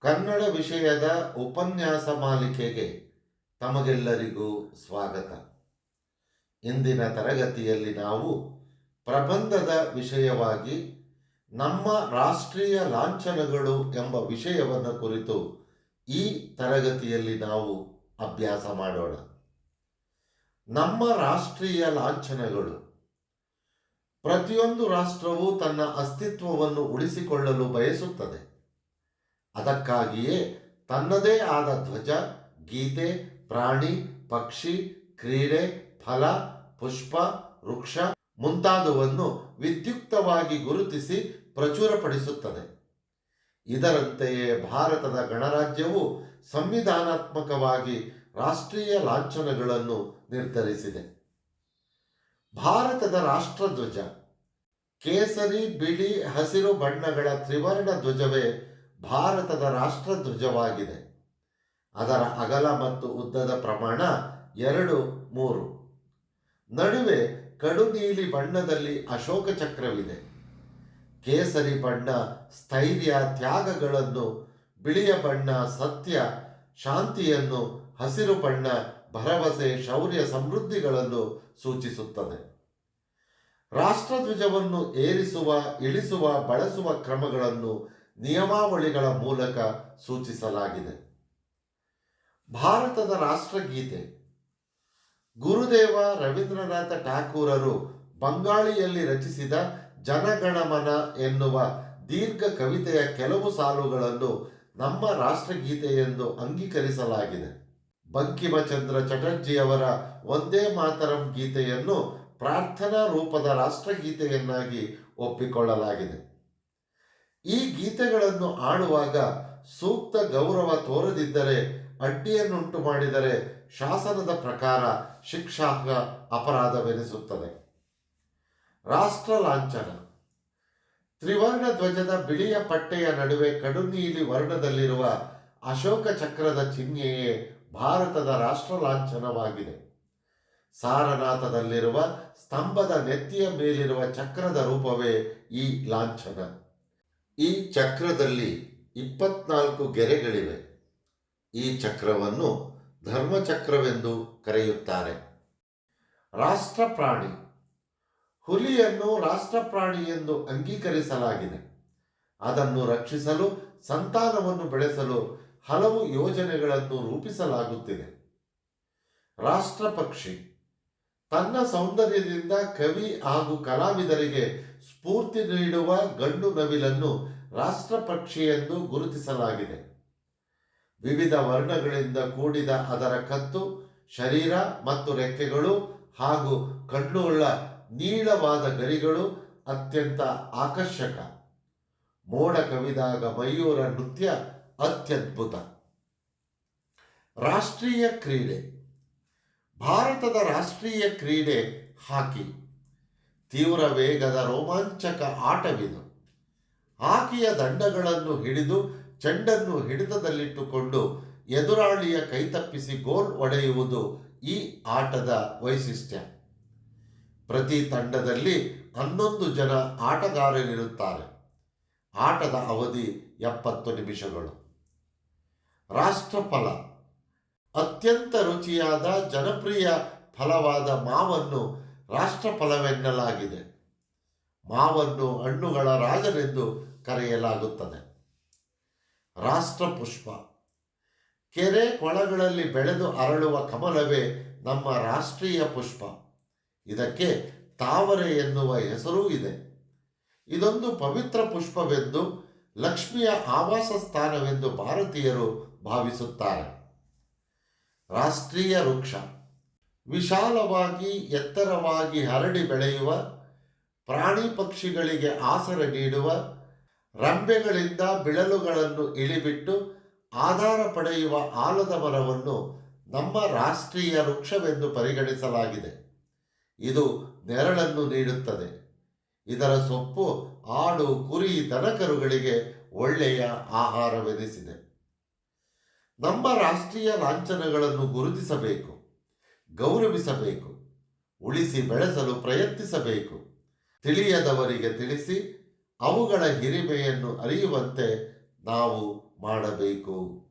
ಕನ್ನಡ ವಿಷಯದ ಉಪನ್ಯಾಸ ಮಾಲಿಕೆಗೆ ತಮಗೆಲ್ಲರಿಗೂ ಸ್ವಾಗತ. ಇಂದಿನ ತರಗತಿಯಲ್ಲಿ ನಾವು ಪ್ರಬಂಧದ ವಿಷಯವಾಗಿ ನಮ್ಮ ರಾಷ್ಟ್ರೀಯ ಲಾಂಛನಗಳು ಎಂಬ ವಿಷಯವನ್ನು ಕುರಿತು ಈ ತರಗತಿಯಲ್ಲಿ ನಾವು ಅಭ್ಯಾಸ ಮಾಡೋಣ. ನಮ್ಮ ರಾಷ್ಟ್ರೀಯ ಲಾಂಛನಗಳು. ಪ್ರತಿಯೊಂದು ರಾಷ್ಟ್ರವು ತನ್ನ ಅಸ್ತಿತ್ವವನ್ನು ಉಳಿಸಿಕೊಳ್ಳಲು ಬಯಸುತ್ತದೆ. ಅದಕ್ಕಾಗಿಯೇ ತನ್ನದೇ ಆದ ಧ್ವಜ, ಗೀತೆ, ಪ್ರಾಣಿ, ಪಕ್ಷಿ, ಕ್ರೀಡೆ, ಫಲ, ಪುಷ್ಪ, ವೃಕ್ಷ ಮುಂತಾದವನ್ನು ವಿದ್ಯುಕ್ತವಾಗಿ ಗುರುತಿಸಿ ಪ್ರಚುರಪಡಿಸುತ್ತದೆ. ಇದರಂತೆಯೇ ಭಾರತದ ಗಣರಾಜ್ಯವು ಸಂವಿಧಾನಾತ್ಮಕವಾಗಿ ರಾಷ್ಟ್ರೀಯ ಲಾಂಛನಗಳನ್ನು ನಿರ್ಧರಿಸಿದೆ. ಭಾರತದ ರಾಷ್ಟ್ರಧ್ವಜ, ಕೇಸರಿ, ಬಿಳಿ, ಹಸಿರು ಬಣ್ಣಗಳ ತ್ರಿವರ್ಣ ಧ್ವಜವೇ ಭಾರತದ ರಾಷ್ಟ್ರಧ್ವಜವಾಗಿದೆ ಅದರ ಅಗಲ ಮತ್ತು ಉದ್ದದ ಪ್ರಮಾಣ ಎರಡು, ಮೂರು. ನಡುವೆ ಕಡು ನೀಲಿ ಬಣ್ಣದಲ್ಲಿ ಅಶೋಕ ಚಕ್ರವಿದೆ. ಕೇಸರಿ ಬಣ್ಣ, ಸ್ಥೈರ್ಯ, ತ್ಯಾಗಗಳನ್ನು, ಬಿಳಿಯ ಬಣ್ಣ, ಸತ್ಯ, ಶಾಂತಿಯನ್ನು, ಹಸಿರು ಬಣ್ಣ, ಭರವಸೆ, ಶೌರ್ಯ, ಸಮೃದ್ಧಿಗಳನ್ನು ಸೂಚಿಸುತ್ತದೆ. ರಾಷ್ಟ್ರಧ್ವಜವನ್ನು ಏರಿಸುವ, ಇಳಿಸುವ, ಬಳಸುವ ಕ್ರಮಗಳನ್ನು ನಿಯಮಾವಳಿಗಳ ಮೂಲಕ ಸೂಚಿಸಲಾಗಿದೆ. ಭಾರತದ ರಾಷ್ಟ್ರಗೀತೆ. ಗುರುದೇವ ರವೀಂದ್ರನಾಥ ಠಾಕೂರರು ಬಂಗಾಳಿಯಲ್ಲಿ ರಚಿಸಿದ ಜನಗಣಮನ ಎನ್ನುವ ದೀರ್ಘ ಕವಿತೆಯ ಕೆಲವು ಸಾಲುಗಳನ್ನು ನಮ್ಮ ರಾಷ್ಟ್ರಗೀತೆ ಎಂದು ಅಂಗೀಕರಿಸಲಾಗಿದೆ. ಬಂಕಿಮಚಂದ್ರ ಚಟರ್ಜಿಯವರ ಒಂದೇ ಮಾತರಂ ಗೀತೆಯನ್ನು ಪ್ರಾರ್ಥನಾ ರೂಪದ ರಾಷ್ಟ್ರಗೀತೆಯನ್ನಾಗಿ ಒಪ್ಪಿಕೊಳ್ಳಲಾಗಿದೆ. ಈ ಗೀತೆಗಳನ್ನು ಆಡುವಾಗ ಸೂಕ್ತ ಗೌರವ ತೋರದಿದ್ದರೆ ಅಡ್ಡಿಯನ್ನುಂಟು ಮಾಡಿದರೆ ಶಾಸನದ ಪ್ರಕಾರ ಶಿಕ್ಷಾರ್ಹ ಅಪರಾಧವೆನಿಸುತ್ತದೆ. ರಾಷ್ಟ್ರ ಲಾಂಛನ. ತ್ರಿವರ್ಣ ಧ್ವಜದ ಬಿಳಿಯ ಪಟ್ಟೆಯ ನಡುವೆ ಕಡು ನೀಲಿ ವರ್ಣದಲ್ಲಿರುವ ಅಶೋಕ ಚಕ್ರದ ಚಿಹ್ನೆಯೇ ಭಾರತದ ರಾಷ್ಟ್ರ ಲಾಂಛನವಾಗಿದೆ. ಸಾರನಾಥದಲ್ಲಿರುವ ಸ್ತಂಭದ ನೆತ್ತಿಯ ಮೇಲಿರುವ ಚಕ್ರದ ರೂಪವೇ ಈ ಲಾಂಛನ. ಈ ಚಕ್ರದಲ್ಲಿ ಇಪ್ಪತ್ನಾಲ್ಕು ಗೆರೆಗಳಿವೆ. ಈ ಚಕ್ರವನ್ನು ಧರ್ಮಚಕ್ರವೆಂದು ಕರೆಯುತ್ತಾರೆ. ರಾಷ್ಟ್ರ ಪ್ರಾಣಿ ಹುಲಿಯನ್ನು ರಾಷ್ಟ್ರ ಪ್ರಾಣಿ ಎಂದು ಅಂಗೀಕರಿಸಲಾಗಿದೆ. ಅದನ್ನು ರಕ್ಷಿಸಲು, ಸಂತಾನವನ್ನು ಬೆಳೆಸಲು ಹಲವು ಯೋಜನೆಗಳನ್ನು ರೂಪಿಸಲಾಗುತ್ತಿದೆ. ರಾಷ್ಟ್ರ ಪಕ್ಷಿ ತನ್ನ ಸೌಂದರ್ಯದಿಂದ ಕವಿ ಹಾಗೂ ಕಲಾವಿದರಿಗೆ ಸ್ಫೂರ್ತಿ ನೀಡುವ ಗಂಡು ನವಿಲನ್ನು ರಾಷ್ಟ್ರ ಪಕ್ಷಿ ಎಂದು ಗುರುತಿಸಲಾಗಿದೆ. ವಿವಿಧ ವರ್ಣಗಳಿಂದ ಕೂಡಿದ ಅದರ ಕತ್ತು, ಶರೀರ ಮತ್ತು ರೆಕ್ಕೆಗಳು ಹಾಗೂ ಕಣ್ಣುಳ್ಳ ನೀಳವಾದ ಗರಿಗಳು ಅತ್ಯಂತ ಆಕರ್ಷಕ. ಮೋಡ ಕವಿದಾಗ ಮಯೂರ ನೃತ್ಯ ಅತ್ಯದ್ಭುತ. ರಾಷ್ಟ್ರೀಯ ಕ್ರೀಡೆ. ಭಾರತದ ರಾಷ್ಟ್ರೀಯ ಕ್ರೀಡೆ ಹಾಕಿ, ತೀವ್ರ ವೇಗದ ರೋಮಾಂಚಕ ಆಟವಿದು. ಹಾಕಿಯ ದಂಡಗಳನ್ನು ಹಿಡಿದು ಚೆಂಡನ್ನು ಹಿಡಿತದಲ್ಲಿಟ್ಟುಕೊಂಡು ಎದುರಾಳಿಯ ಕೈತಪ್ಪಿಸಿ ಗೋಲ್ ಒಡೆಯುವುದು ಈ ಆಟದ ವೈಶಿಷ್ಟ್ಯ. ಪ್ರತಿ ತಂಡದಲ್ಲಿ ಹನ್ನೊಂದು ಜನ ಆಟಗಾರರಿರುತ್ತಾರೆ. ಆಟದ ಅವಧಿ ಎಪ್ಪತ್ತು ನಿಮಿಷಗಳು. ರಾಷ್ಟ್ರಫಲ. ಅತ್ಯಂತ ರುಚಿಯಾದ, ಜನಪ್ರಿಯ ಫಲವಾದ ಮಾವನ್ನು ರಾಷ್ಟ್ರಫಲವೆನ್ನಲಾಗಿದೆ. ಮಾವನ್ನು ಹಣ್ಣುಗಳ ರಾಜನೆಂದು ಕರೆಯಲಾಗುತ್ತದೆ. ರಾಷ್ಟ್ರ ಪುಷ್ಪ ಕೆರೆ ಕೊಳಗಳಲ್ಲಿ ಬೆಳೆದು ಅರಳುವ ಕಮಲವೇ ನಮ್ಮ ರಾಷ್ಟ್ರೀಯ ಪುಷ್ಪ. ಇದಕ್ಕೆ ತಾವರೆ ಎನ್ನುವ ಹೆಸರೂ ಇದೆ. ಇದೊಂದು ಪವಿತ್ರ ಪುಷ್ಪವೆಂದು ಲಕ್ಷ್ಮಿಯ ಆವಾಸ ಸ್ಥಾನವೆಂದು ಭಾರತೀಯರು ಭಾವಿಸುತ್ತಾರೆ. ರಾಷ್ಟ್ರೀಯ ವೃಕ್ಷ. ವಿಶಾಲವಾಗಿ, ಎತ್ತರವಾಗಿ ಹರಡಿ ಬೆಳೆಯುವ, ಪ್ರಾಣಿ ಪಕ್ಷಿಗಳಿಗೆ ಆಸರೆ ನೀಡುವ, ರಂಬೆಗಳಿಂದ ಬಿಳಲುಗಳನ್ನು ಇಳಿಬಿಟ್ಟು ಆಧಾರ ಪಡೆಯುವ ಆಲದ ಮರವನ್ನು ನಮ್ಮ ರಾಷ್ಟ್ರೀಯ ವೃಕ್ಷವೆಂದು ಪರಿಗಣಿಸಲಾಗಿದೆ. ಇದು ನೆರಳನ್ನು ನೀಡುತ್ತದೆ. ಇದರ ಸೊಪ್ಪು, ಆಡು, ಕುರಿ, ದನಕರುಗಳಿಗೆ ಒಳ್ಳೆಯ ಆಹಾರವೆನಿಸಿದೆ. ನಮ್ಮ ರಾಷ್ಟ್ರೀಯ ಲಾಂಛನಗಳನ್ನು ಗುರುತಿಸಬೇಕು, ಗೌರವಿಸಬೇಕು, ಉಳಿಸಿ ಬೆಳೆಸಲು ಪ್ರಯತ್ನಿಸಬೇಕು. ತಿಳಿಯದವರಿಗೆ ತಿಳಿಸಿ, ಅವುಗಳ ಹಿರಿಮೆಯನ್ನು ಅರಿಯುವಂತೆ ನಾವು ಮಾಡಬೇಕು.